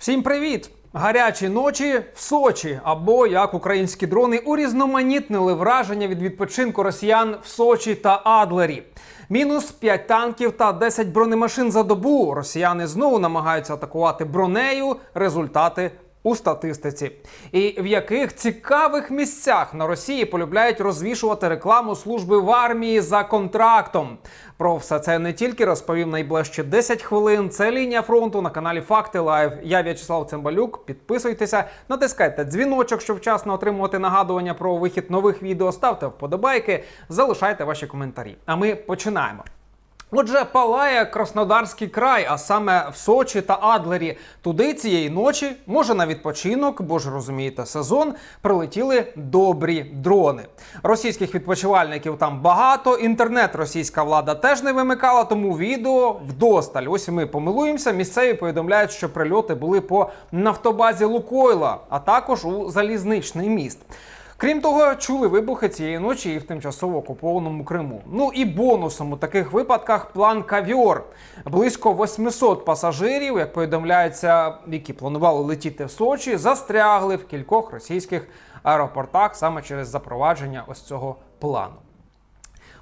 Всім привіт! Гарячі ночі в Сочі, або як українські дрони урізноманітнили враження від відпочинку росіян в Сочі та Адлері. Мінус 5 танків та 10 бронемашин за добу. Росіяни знову намагаються атакувати бронею. Результати у статистиці. І в яких цікавих місцях на Росії полюбляють розвішувати рекламу служби в армії за контрактом. Про все це не тільки розповів найближче 10 хвилин. Це лінія фронту на каналі Факти Лайв. Я В'ячеслав Цимбалюк. Підписуйтеся, натискайте дзвіночок, щоб вчасно отримувати нагадування про вихід нових відео. Ставте вподобайки, залишайте ваші коментарі. А ми починаємо. Отже, палає Краснодарський край, а саме в Сочі та Адлері. Туди цієї ночі, може на відпочинок, бо ж розумієте, сезон прилетіли добрі дрони. Російських відпочивальників там багато. Інтернет російська влада теж не вимикала, тому відео вдосталь. Ось ми помилуємося. Місцеві повідомляють, що прильоти були по нафтобазі Лукойла, а також у залізничний міст. Крім того, чули вибухи цієї ночі і в тимчасово окупованому Криму. Ну і бонусом у таких випадках план кавіор. Близько 800 пасажирів, як повідомляється, які планували летіти в Сочі, застрягли в кількох російських аеропортах саме через запровадження ось цього плану.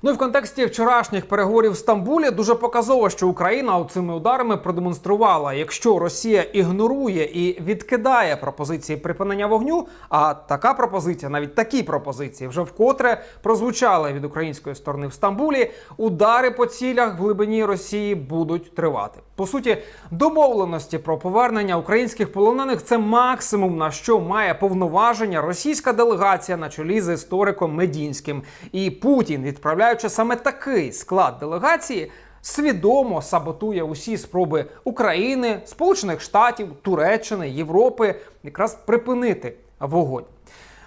Ну і в контексті вчорашніх переговорів в Стамбулі дуже показово, що Україна цими ударами продемонструвала, якщо Росія ігнорує і відкидає пропозиції припинення вогню, а така пропозиція, навіть такі пропозиції, вже вкотре прозвучали від української сторони в Стамбулі. Удари по цілях в глибині Росії будуть тривати. По суті, домовленості про повернення українських полонених це максимум на що має повноваження російська делегація на чолі з істориком Медінським. І Путін, відправляючи саме такий склад делегації, свідомо саботує усі спроби України, Сполучених Штатів, Туреччини, Європи якраз припинити вогонь.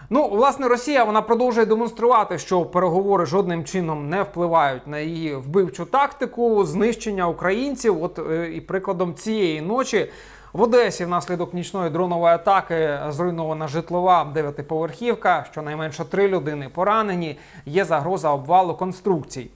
Ну, власне, Росія вона продовжує демонструвати, що переговори жодним чином не впливають на її вбивчу тактику, знищення українців. От е, і прикладом цієї ночі в Одесі внаслідок нічної дронової атаки зруйнована житлова дев'ятиповерхівка. Щонайменше три людини поранені. Є загроза обвалу конструкцій.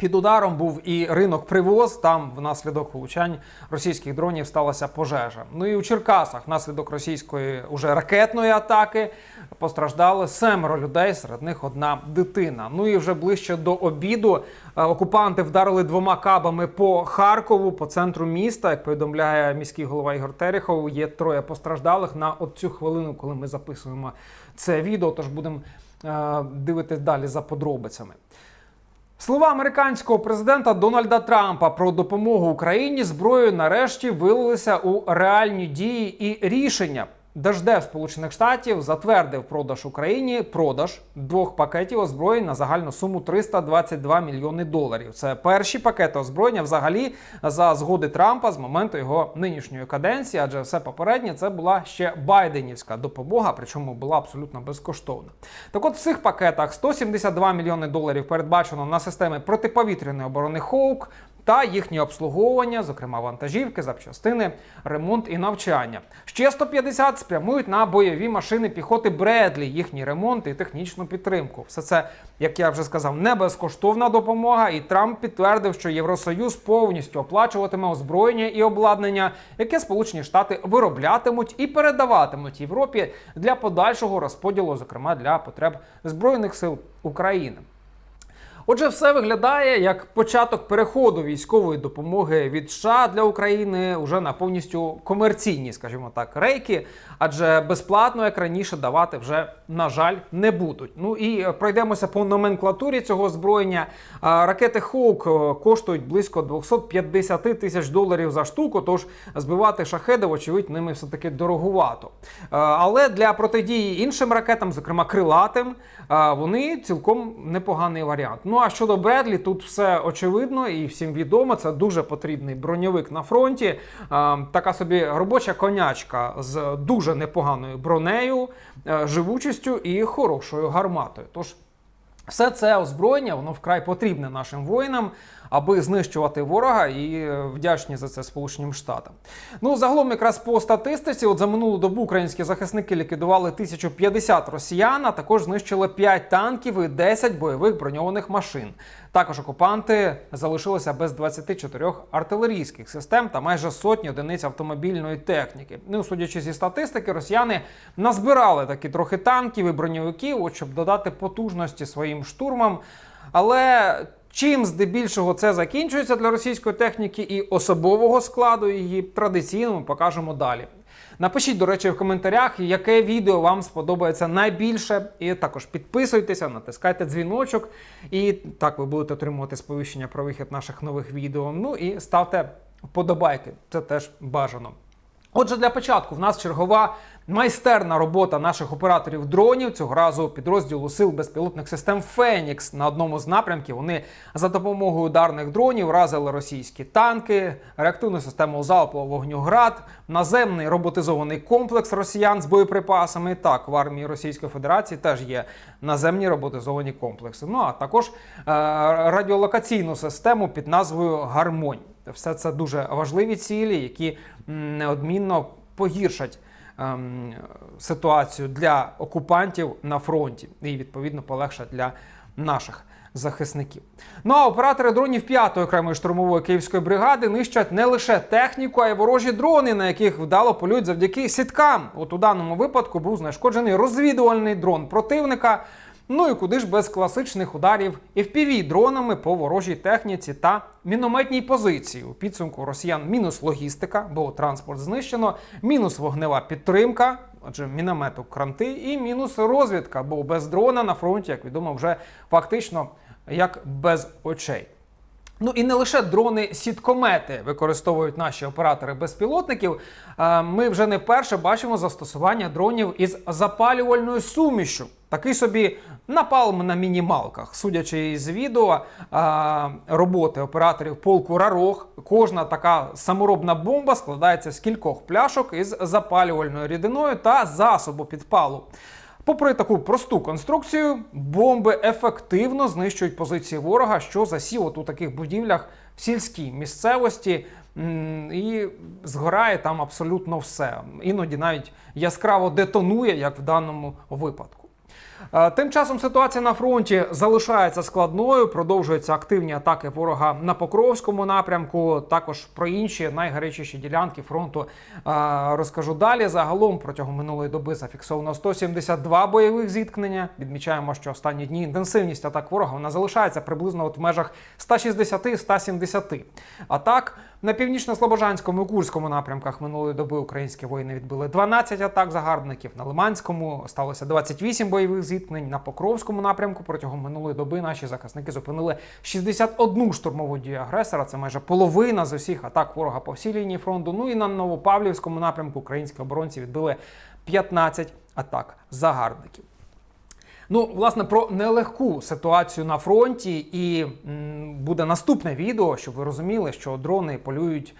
Під ударом був і ринок привоз. Там внаслідок влучань російських дронів сталася пожежа. Ну і у Черкасах внаслідок російської уже ракетної атаки постраждали семеро людей. Серед них одна дитина. Ну і вже ближче до обіду е, окупанти вдарили двома кабами по Харкову, по центру міста. Як повідомляє міський голова Ігор Терехов, є троє постраждалих на от цю хвилину, коли ми записуємо це відео. Тож будемо е, дивитись далі за подробицями. Слова американського президента Дональда Трампа про допомогу Україні зброєю нарешті вилилися у реальні дії і рішення. Держдев Сполучених Штатів затвердив продаж Україні продаж двох пакетів озброєнь на загальну суму 322 мільйони доларів. Це перші пакети озброєння взагалі за згоди Трампа з моменту його нинішньої каденції, адже все попереднє це була ще Байденівська допомога, причому була абсолютно безкоштовна. Так от в цих пакетах 172 мільйони доларів передбачено на системи протиповітряної оборони Хоук. Та їхнє обслуговування, зокрема вантажівки, запчастини, ремонт і навчання. Ще 150 спрямують на бойові машини піхоти Бредлі, їхній ремонт і технічну підтримку. Все це, як я вже сказав, не безкоштовна допомога. І Трамп підтвердив, що Євросоюз повністю оплачуватиме озброєння і обладнання, яке Сполучені Штати вироблятимуть і передаватимуть Європі для подальшого розподілу, зокрема для потреб збройних сил України. Отже, все виглядає як початок переходу військової допомоги від США для України вже на повністю комерційні, скажімо так, рейки, адже безплатно, як раніше, давати вже на жаль не будуть. Ну і пройдемося по номенклатурі цього озброєння. Ракети Хоук коштують близько 250 тисяч доларів за штуку. Тож збивати шахеди, вочевидь, ними все таки дороговато. Але для протидії іншим ракетам, зокрема крилатим, вони цілком непоганий варіант. Ну а щодо Бредлі, тут все очевидно і всім відомо. Це дуже потрібний броньовик на фронті. А, Така собі робоча конячка з дуже непоганою бронею, е, живучістю і хорошою гарматою. Тож все це озброєння, воно вкрай потрібне нашим воїнам, аби знищувати ворога, і е, вдячні за це Сполученим Штатам. Ну загалом, якраз по статистиці, от за минулу добу українські захисники ліквідували 1050 росіян, а також знищили 5 танків і 10 бойових броньованих машин. Також окупанти залишилися без 24 артилерійських систем та майже сотні одиниць автомобільної техніки. Ну, судячи зі статистики, росіяни назбирали такі трохи танків і броньовиків, от щоб додати потужності своїм штурмам. Але чим здебільшого це закінчується для російської техніки і особового складу її традиційно ми покажемо далі. Напишіть, до речі, в коментарях, яке відео вам сподобається найбільше. І також підписуйтеся, натискайте дзвіночок, і так ви будете отримувати сповіщення про вихід наших нових відео. Ну і ставте вподобайки, це теж бажано. Отже, для початку в нас чергова майстерна робота наших операторів дронів. Цього разу підрозділу сил безпілотних систем Фенікс на одному з напрямків. Вони за допомогою ударних дронів вразили російські танки, реактивну систему залпового вогню ГРАД, наземний роботизований комплекс росіян з боєприпасами. Так, в армії Російської Федерації теж є наземні роботизовані комплекси. Ну а також е- радіолокаційну систему під назвою Гармонь. Все це дуже важливі цілі, які неодмінно погіршать ем, ситуацію для окупантів на фронті і відповідно полегшать для наших захисників. Ну а оператори дронів 5-ї окремої штурмової київської бригади нищать не лише техніку, а й ворожі дрони, на яких вдало полюють завдяки сіткам. От у даному випадку був знешкоджений розвідувальний дрон противника. Ну і куди ж без класичних ударів fpv дронами по ворожій техніці та мінометній позиції. У підсумку росіян мінус логістика, бо транспорт знищено, мінус вогнева підтримка, адже міномету кранти, і мінус розвідка, бо без дрона на фронті, як відомо, вже фактично як без очей. Ну і не лише дрони-сіткомети використовують наші оператори безпілотників. Е, Ми вже не вперше бачимо застосування дронів із запалювальною сумішю. Такий собі напалм на мінімалках. Судячи із відео роботи операторів полку Рарох, кожна така саморобна бомба складається з кількох пляшок із запалювальною рідиною та засобу підпалу. Попри таку просту конструкцію, бомби ефективно знищують позиції ворога, що засів от у таких будівлях в сільській місцевості, і згорає там абсолютно все. Іноді навіть яскраво детонує, як в даному випадку. Е, Тим часом ситуація на фронті залишається складною. Продовжуються активні атаки ворога на Покровському напрямку. Також про інші найгарячіші ділянки фронту е, розкажу далі. Загалом протягом минулої доби зафіксовано 172 бойових зіткнення. Відмічаємо, що останні дні інтенсивність атак ворога вона залишається приблизно от в межах 160-170. Атак на північно-слобожанському і Курському напрямках минулої доби українські воїни відбили 12 атак загарбників. На Лиманському сталося 28 бойових зіткнень. На Покровському напрямку протягом минулої доби наші захисники зупинили 61 штурмову дію агресора. Це майже половина з усіх атак ворога по всій лінії фронту. Ну і на Новопавлівському напрямку українські оборонці відбили 15 атак загарбників. Ну, власне, про нелегку ситуацію на фронті, і м, буде наступне відео, щоб ви розуміли, що дрони полюють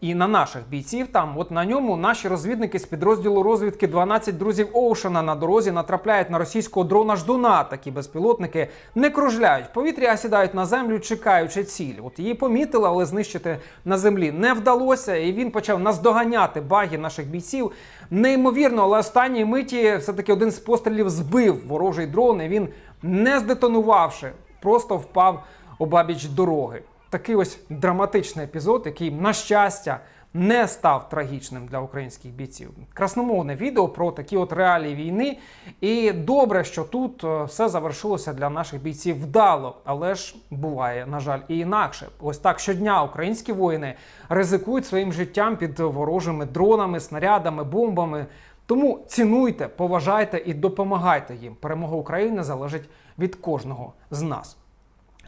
і на наших бійців. Там, от на ньому наші розвідники з підрозділу розвідки 12 друзів Оушена на дорозі натрапляють на російського дрона Ждуна. Такі безпілотники не кружляють в повітрі, а сідають на землю, чекаючи ціль. От її помітили, але знищити на землі не вдалося. І він почав наздоганяти баги наших бійців. Неймовірно, але останній миті все-таки один з пострілів збив ворожий дрон. і Він не здетонувавши, просто впав обабіч дороги. Такий ось драматичний епізод, який, на щастя, не став трагічним для українських бійців. Красномовне відео про такі от реалії війни. І добре, що тут е, все завершилося для наших бійців вдало, але ж буває, на жаль, і інакше. Ось так щодня українські воїни ризикують своїм життям під ворожими дронами, снарядами, бомбами. Тому цінуйте, поважайте і допомагайте їм. Перемога України залежить від кожного з нас.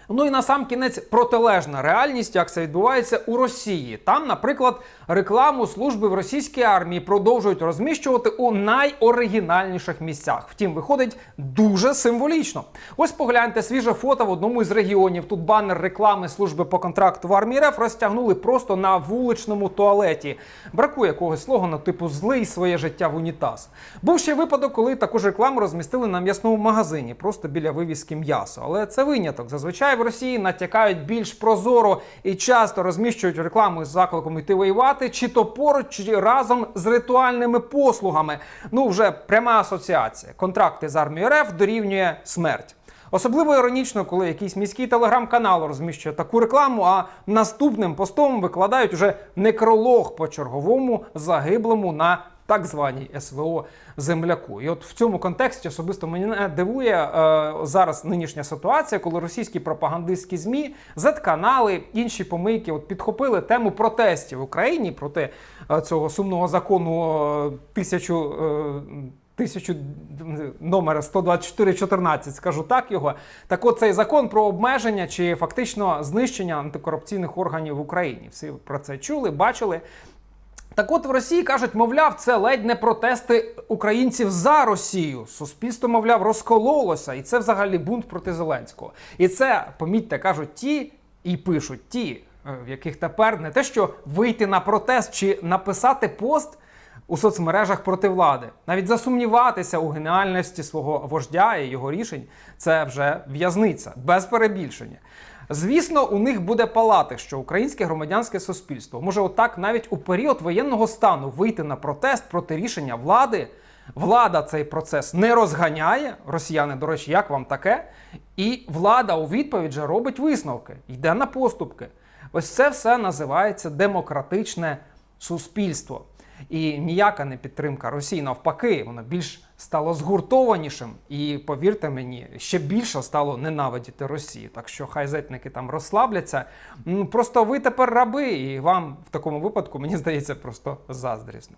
Ну і на сам кінець протилежна реальність, як це відбувається у Росії. Там, наприклад, рекламу служби в російській армії продовжують розміщувати у найоригінальніших місцях. Втім, виходить дуже символічно. Ось погляньте свіже фото в одному із регіонів. Тут банер реклами служби по контракту в армії РФ розтягнули просто на вуличному туалеті. Бракує якогось слогану, типу злий своє життя в унітаз. Був ще випадок, коли таку ж рекламу розмістили на м'ясному магазині, просто біля вивіски м'ясо. Але це виняток. Зазвичай в Росії натякають більш прозоро і часто розміщують рекламу з закликом йти воювати, чи то поруч, чи разом з ритуальними послугами. Ну вже пряма асоціація. Контракти з армією РФ дорівнює смерть. Особливо іронічно, коли якийсь міський телеграм-канал розміщує таку рекламу, а наступним постом викладають уже некролог по черговому загиблому на так званій СВО земляку. І от в цьому контексті особисто мене дивує е, зараз нинішня ситуація, коли російські пропагандистські змі, Z-канали, інші помийки от підхопили тему протестів в Україні проти е, цього сумного закону е, тисячу. Е, Тисячу номера 12414, скажу так його. Так от цей закон про обмеження чи фактично знищення антикорупційних органів в Україні. Всі про це чули, бачили. Так от в Росії кажуть, мовляв, це ледь не протести українців за Росію. Суспільство, мовляв, розкололося, і це взагалі бунт проти Зеленського. І це, помітьте, кажуть ті і пишуть ті, е, в яких тепер не те, що вийти на протест чи написати пост у соцмережах проти влади, навіть засумніватися у геніальності свого вождя і його рішень це вже в'язниця без перебільшення. Звісно, у них буде палати, що українське громадянське суспільство може отак навіть у період воєнного стану вийти на протест проти рішення влади. Влада цей процес не розганяє. Росіяни, до речі, як вам таке? І влада у відповідь же робить висновки, йде на поступки. Ось це все називається демократичне суспільство. І ніяка не підтримка Росії навпаки, воно більш стало згуртованішим, і повірте мені, ще більше стало ненавидіти Росію. Так що хай зетники там розслабляться. Просто ви тепер раби, і вам в такому випадку мені здається просто заздрісно.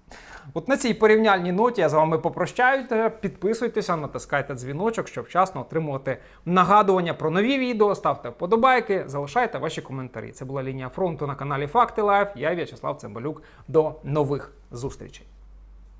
От на цій порівняльній ноті я з вами попрощаюся. Підписуйтеся, натискайте дзвіночок, щоб вчасно отримувати нагадування про нові відео. Ставте вподобайки, залишайте ваші коментарі. Це була лінія фронту на каналі Факти Лайф. Я В'ячеслав Цимбалюк. До нових зустрічей.